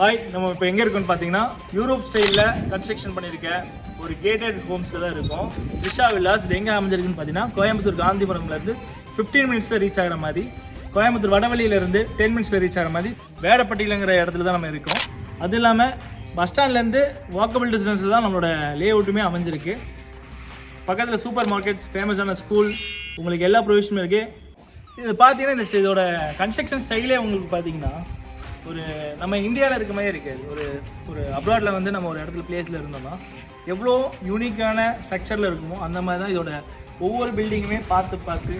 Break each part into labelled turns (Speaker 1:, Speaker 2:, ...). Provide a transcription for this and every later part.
Speaker 1: Hi நம்ம இப்போ எங்கே இருக்கோம்னு பார்த்தீங்கன்னா யூரோப் ஸ்டைலில் கன்ஸ்ட்ரக்ஷன் பண்ணியிருக்க ஒரு கேட்டட் ஹோம்ஸில் தான் இருக்கும். ரிஷா வில்லாஸ் இது எங்கே அமைஞ்சிருக்குன்னு பார்த்தீங்கன்னா கோயம்புத்தூர் காந்திபுரம்லேருந்து ஃபிஃப்டீன் மினிட்ஸில் ரீச் ஆகிற மாதிரி கோயம்புத்தூர் வடவழியிலேருந்து டென் மினிட்ஸில் ரீச் ஆகிற மாதிரி வேடப்பட்டியிலங்கிற இடத்துல தான் நம்ம இருக்கோம். அது இல்லாமல் பஸ் ஸ்டாண்ட்லேருந்து வாக்கபிள் டிஸ்டன்ஸில் தான் நம்மளோட லே அவுட்டுமே அமைஞ்சிருக்கு. பக்கத்தில் சூப்பர் மார்க்கெட்ஸ் ஃபேமஸான ஸ்கூல் உங்களுக்கு எல்லா ப்ரொவிஷனும் இருக்குது இது பார்த்தீங்கன்னா இந்த இதோட கன்ஸ்ட்ரக்ஷன் ஸ்டைலே உங்களுக்கு பார்த்தீங்கன்னா ஒரு நம்ம இந்தியாவில் இருக்க மாதிரி இருக்காது ஒரு ஒரு அப்ராடில் வந்து நம்ம ஒரு இடத்துல பிளேஸில் இருந்தோம்னா எவ்வளோ யூனிக்கான ஸ்ட்ரக்சரில் இருக்குமோ அந்த மாதிரி தான் இதோட ஒவ்வொரு பில்டிங்குமே பார்த்து பார்த்து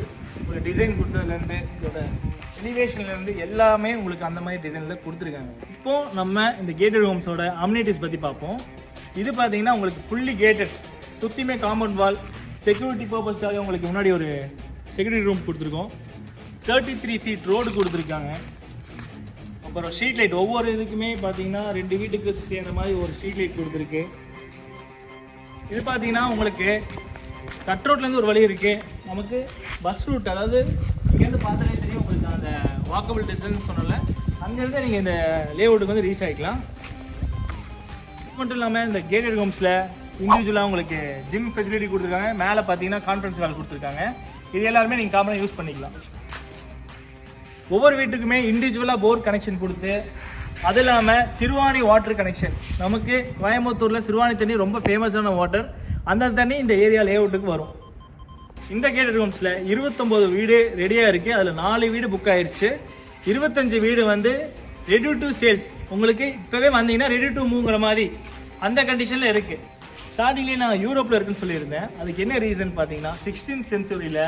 Speaker 1: ஒரு டிசைன் கொடுத்ததுலேருந்து இதோட எலிவேஷன்லேருந்து எல்லாமே உங்களுக்கு அந்த மாதிரி டிசைனில் கொடுத்துருக்காங்க. இப்போது நம்ம இந்த கேட்டட் ஹோம்ஸோட அம்யூனிட்டிஸ் பற்றி பார்ப்போம். இது பார்த்தீங்கன்னா உங்களுக்கு ஃபுல்லி கேட்டட் சுற்றியுமே காம்பவுண்ட் வால் செக்யூரிட்டி பர்பஸ்க்காக உங்களுக்கு முன்னாடி ஒரு செக்யூரிட்டி ரூம் கொடுத்துருக்கோம். தேர்ட்டி த்ரீ ஃபீட் ரோடு கொடுத்துருக்காங்க. அப்புறம் ஸ்ட்ரீட் லைட் ஒவ்வொரு இதுக்குமே பார்த்தீங்கன்னா ரெண்டு வீட்டுக்கு சேர்ந்த மாதிரி ஒரு ஸ்ட்ரீட் லைட் கொடுத்துருக்கு. இது பார்த்தீங்கன்னா உங்களுக்கு கட் ரோட்லேருந்து ஒரு வழி இருக்குது நமக்கு பஸ் ரூட் அதாவது இங்கேருந்து பார்த்தாலே தெரியும் உங்களுக்கு அந்த வாக்கபிள் டிஸ்டன்ஸ் சொன்னல அங்கேருந்து நீங்கள் இந்த லேஅவுட்டுக்கு வந்து ரீச் ஆகிக்கலாம் இது மட்டும் இல்லாமல் இந்த கேட்டட் ஹோம்ஸில் இண்டிவிஜுவலாக உங்களுக்கு ஜிம் ஃபெசிலிட்டி கொடுத்துருக்காங்க. மேலே பார்த்தீங்கன்னா கான்ஃபரன்ஸ் ஹால் கொடுத்துருக்காங்க. இது எல்லாருமே நீங்கள் காமனாக யூஸ் பண்ணிக்கலாம். ஒவ்வொரு வீட்டுக்குமே இண்டிவிஜுவலாக போர் கனெக்ஷன் கொடுத்து அது இல்லாமல் சிறுவாணி வாட்டர் கனெக்ஷன் நமக்கு கோயம்புத்தூரில் சிறுவாணி தண்ணி ரொம்ப ஃபேமஸான வாட்டர் அந்த தண்ணி இந்த ஏரியா லேஅவுட்டுக்கு வரும். இந்த கேட்டட் ரூம்ஸில் இருபத்தொம்போது வீடு ரெடியாக இருக்குது அதில் நாலு வீடு புக் ஆயிடுச்சு இருபத்தஞ்சு வீடு வந்து ரெடி டு சேல்ஸ் உங்களுக்கு இப்போவே வந்தீங்கன்னா ரெடி டு மூவ்ங்கிற மாதிரி அந்த கண்டிஷனில் இருக்குது ஸ்டார்டிங்லேயே நான் யூரோப்பில் இருக்குன்னு சொல்லியிருந்தேன். அதுக்கு என்ன ரீசன் பார்த்தீங்கன்னா சிக்ஸ்டீன் சென்ச்சுரியில்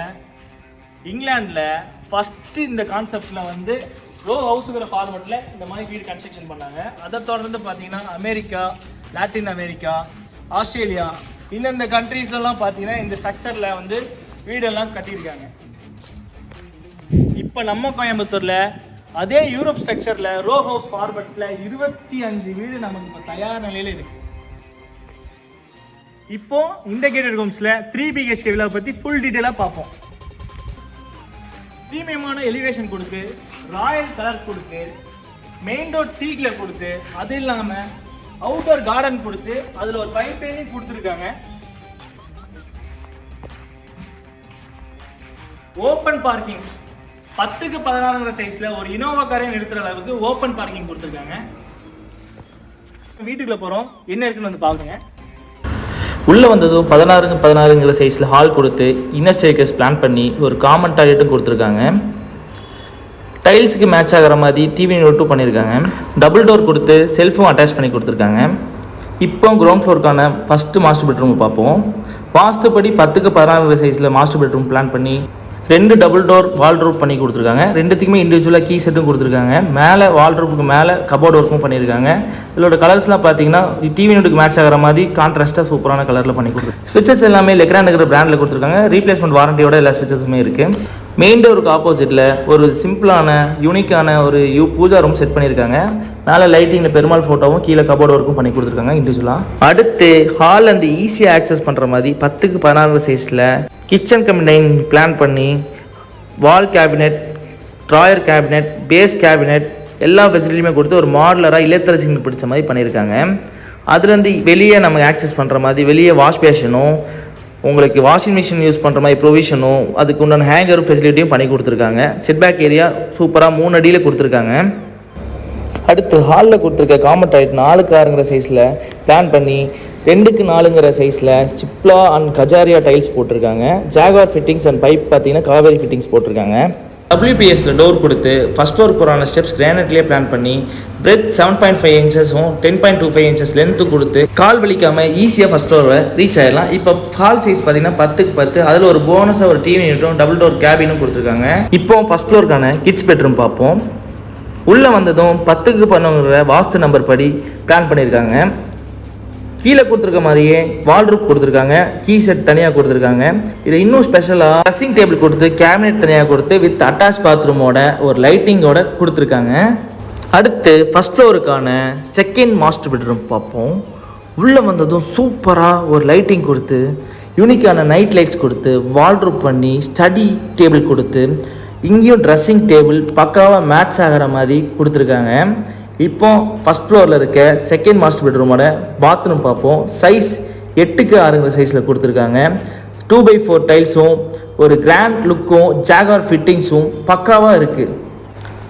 Speaker 1: இங்கிலாந்தில் ஃபஸ்ட்டு இந்த கான்செப்டில் வந்து ரோ ஹவுஸுங்கிற ஃபார்மெட்டில் இந்த மாதிரி வீடு கன்ஸ்ட்ரக்ஷன் பண்ணாங்க. அதை தொடர்ந்து பார்த்தீங்கன்னா அமெரிக்கா லாட்டின் அமெரிக்கா ஆஸ்திரேலியா இந்தந்த கண்ட்ரீஸ்லலாம் பார்த்தீங்கன்னா இந்த ஸ்ட்ரக்சரில் வந்து வீடெல்லாம் கட்டியிருக்காங்க. இப்போ நம்ம கோயம்புத்தூரில் அதே யூரோப் ஸ்ட்ரக்சரில் ரோ ஹவுஸ் ஃபார்மெட்டில் இருபத்தி அஞ்சு வீடு நமக்கு இப்போ தயார் நிலையில் இருக்கு. இப்போ இந்த கேட்டட் ரூம்ஸில் த்ரீ பிஹெச்கே விழாவை பற்றி ஃபுல் டீட்டெயிலாக பார்ப்போம். ப்ரீமியமான எலிவேஷன் கொடுத்து ராயல் கலர் கொடுத்து மெயின் டோர் டீக்ல கொடுத்து அது இல்லாமல் அவுட்டோர் கார்டன் கொடுத்து அதில் ஒரு பைப் லைனிங் கொடுத்துருக்காங்க. ஓப்பன் பார்க்கிங் பத்துக்கு பதினாறுங்கிற சைஸ்ல ஒரு இனோவா காரையும் நிறுத்துற அளவுக்கு ஓப்பன் பார்க்கிங் கொடுத்துருக்காங்க. வீட்டுக்குள்ள போறோம். என்ன இருக்குன்னு வந்து பார்க்குங்க
Speaker 2: உள்ளே வந்ததும் பதினாறுங்க பதினாறுங்கிற சைஸில் ஹால் கொடுத்து இன்னர் ஸ்டேக்கர்ஸ் பிளான் பண்ணி ஒரு காமன் டாய்லெட்டும் கொடுத்துருக்காங்க. டைல்ஸுக்கு மேட்ச் ஆகிற மாதிரி டிவி நோட்டும் பண்ணியிருக்காங்க டபுள் டோர் கொடுத்து செல்ஃபும் அட்டாச் பண்ணி கொடுத்துருக்காங்க. இப்போ கிரவுண்ட் ஃப்ளோருக்கான ஃபஸ்ட்டு மாஸ்டர் பெட்ரூம் பார்ப்போம். வாஸ்துப்படி பத்துக்கு பதினாறு சைஸில் மாஸ்டர் பெட்ரூம் பிளான் பண்ணி ரெண்டு டபுள் டோர் வால்ட்ரோப் பண்ணி கொடுத்துருக்காங்க. ரெண்டுத்துக்குமே இண்டிவிஜுவலாக கீ செட்டும் கொடுத்துருக்காங்க. மேலே வால்ட்ரோப்புக்கு மேலே கபோர்ட் ஒர்க்கும் பண்ணியிருக்காங்க. இதோட கலர்ஸ்லாம் பார்த்தீங்கன்னா டிவி நோட்டுக்கு மேட்ச் ஆகிற மாதிரி கான்ட்ராஸ்ட்டாக சூப்பரான கலரில் பண்ணி கொடுத்துருக்கு ஸ்விட்சஸ் எல்லாமே லெக்ராண்டுங்கிற பிராண்டில் கொடுத்துருக்காங்க. ரீப்ளேஸ்மெண்ட் வாரண்டியோட எல்லா ஸ்விட்சஸுமே இருக்குது மெயின் டோருக்கு ஆப்போசிட்டில் ஒரு சிம்பிளான யூனிக்கான ஒரு யூ பூஜா ரூம் செட் பண்ணியிருக்காங்க. மேலே லைட்டிங்கில் பெருமாள் ஃபோட்டோவும் கீழே கபோர்ட் ஒர்க்கும் பண்ணி கொடுத்துருக்காங்க இண்டிவிஜுவலாக அடுத்து ஹால் அந்த ஈஸியாக ஆக்சஸ் பண்ணுற மாதிரி பத்துக்கு பதினாறு சைஸில் கிச்சன் கம்பினைன் பிளான் பண்ணி wall cabinet drawer cabinet base cabinet எல்லா ஃபெசிலிட்டியுமே கொடுத்து ஒரு மாடலராக இல்லத்தரசிங்களுக்கு பிடிச்ச மாதிரி பண்ணியிருக்காங்க. அதுலேருந்து வெளியே நம்ம ஆக்சஸ் பண்ணுற மாதிரி வெளியே வாஷ் பேஷனும் உங்களுக்கு வாஷிங் மிஷின் யூஸ் பண்ணுற மாதிரி ப்ரொவிஷனும் அதுக்கு உண்டான ஹேங்கர் ஃபெசிலிட்டியும் பண்ணி கொடுத்துருக்காங்க. செட்பேக் ஏரியா சூப்பராக மூணு அடியில் கொடுத்துருக்காங்க. அடுத்து ஹாலில் கொடுத்துருக்க காமன் ஆகிட்டு நாலுக்கு ஆறுங்கிற சைஸில் பிளான் பண்ணி ரெண்டுக்கு நாலுங்கிற சைஸில் சிப்லா அண்ட் கஜாரியா டைல்ஸ் போட்டிருக்காங்க. ஜாகார் ஃபிட்டிங்ஸ் அண்ட் பைப் பார்த்தீங்கன்னா காவேரி ஃபிட்டிங்ஸ் போட்டிருக்காங்க. டபிள்யூபிஎஸ்சில் டோர் கொடுத்து ஃபஸ்ட் ஃப்ளோர் போகிறான ஸ்டெப்ஸ் கிரானைட்லேயே பிளான் பண்ணி breadth seven point five இன்ச்சஸும் ten point two five inches length கொடுத்து கால் வலிக்காமல் ஈஸியாக ஃபஸ்ட் ஃப்ளோரை ரீச் ஆயிடலாம். இப்போ ஹால் சைஸ் பார்த்தீங்கன்னா பத்துக்கு பத்து. அதில் ஒரு போனஸாக ஒரு டிவி யூனிட்டும் டபுள் டோர் கேபினும் கொடுத்துருக்காங்க. இப்போ ஃபஸ்ட் ஃப்ளோருக்கான கிட்ஸ் பெட்ரூம் பார்ப்போம். உள்ளே வந்ததும் பத்துக்கு பண்ணுங்கிற வாஸ்து நம்பர் படி பிளான் பண்ணியிருக்காங்க. கீழே கொடுத்துருக்க மாதிரியே வால்ரூப் கொடுத்துருக்காங்க. கீ செட் தனியாக கொடுத்துருக்காங்க. இதில் இன்னும் ஸ்பெஷலாக ட்ரெஸ்ஸிங் டேபிள் கொடுத்து கேபினெட் தனியாக கொடுத்து வித் அட்டாச் பாத்ரூமோட ஒரு லைட்டிங்கோட கொடுத்துருக்காங்க. அடுத்து ஃபஸ்ட் ஃப்ளோருக்கான செகண்ட் மாஸ்டர் பெட்ரூம் பார்ப்போம். உள்ளே வந்ததும் சூப்பராக ஒரு லைட்டிங் கொடுத்து யூனிக்கான நைட் லைட்ஸ் கொடுத்து வால்ரூப் பண்ணி ஸ்டடி டேபிள் கொடுத்து இங்கேயும் ட்ரெஸ்ஸிங் டேபிள் பக்காவாக மேட்ச் ஆகிற மாதிரி கொடுத்துருக்காங்க. இப்போ ஃபஸ்ட் ஃப்ளோரில் இருக்க செகண்ட் மாஸ்டர் பெட்ரூமோட பாத்ரூம் பார்ப்போம். சைஸ் எட்டுக்கு ஆறுங்கிற சைஸில் கொடுத்துருக்காங்க. டூ பை ஃபோர் டைல்ஸும் ஒரு கிராண்ட் லுக்கும் ஜாகார் ஃபிட்டிங்ஸும் பக்காவாக இருக்குது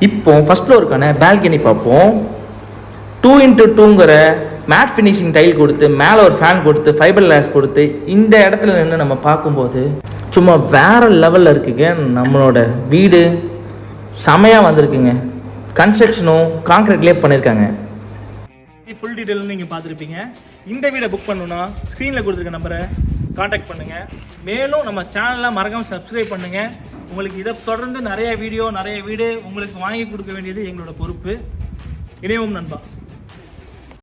Speaker 2: இப்போ ஃபஸ்ட் ஃப்ளோருக்கான பால்கனி பார்ப்போம். டூ இன்ட்டு டூங்கிற மேட் ஃபினிஷிங் டைல் கொடுத்து மேலே ஒரு ஃபேன் கொடுத்து ஃபைபர் கிளாஸ் கொடுத்து இந்த இடத்துல நின்று நம்ம பார்க்கும்போது சும்மா வேறு லெவலில் இருக்குங்க. நம்மளோட வீடு செமையாக வந்திருக்குங்க. கன்ஸ்ட்ரக்ஷனும் கான்க்ரீட்லேயே பண்ணியிருக்காங்க
Speaker 1: ஃபுல் டீட்டெயில் நீங்கள் பார்த்துருப்பீங்க. இந்த வீடை புக் பண்ணணும்னா ஸ்க்ரீனில் கொடுத்துருக்க நம்பரை காண்டாக்ட் பண்ணுங்கள் மேலும் நம்ம சேனலில் மறக்காமல் சப்ஸ்கிரைப் பண்ணுங்கள் உங்களுக்கு இதை தொடர்ந்து நிறைய வீடியோ நிறைய வீடு உங்களுக்கு வாங்கி கொடுக்க வேண்டியது எங்களோட பொறுப்பு. இணையவும் நண்பா.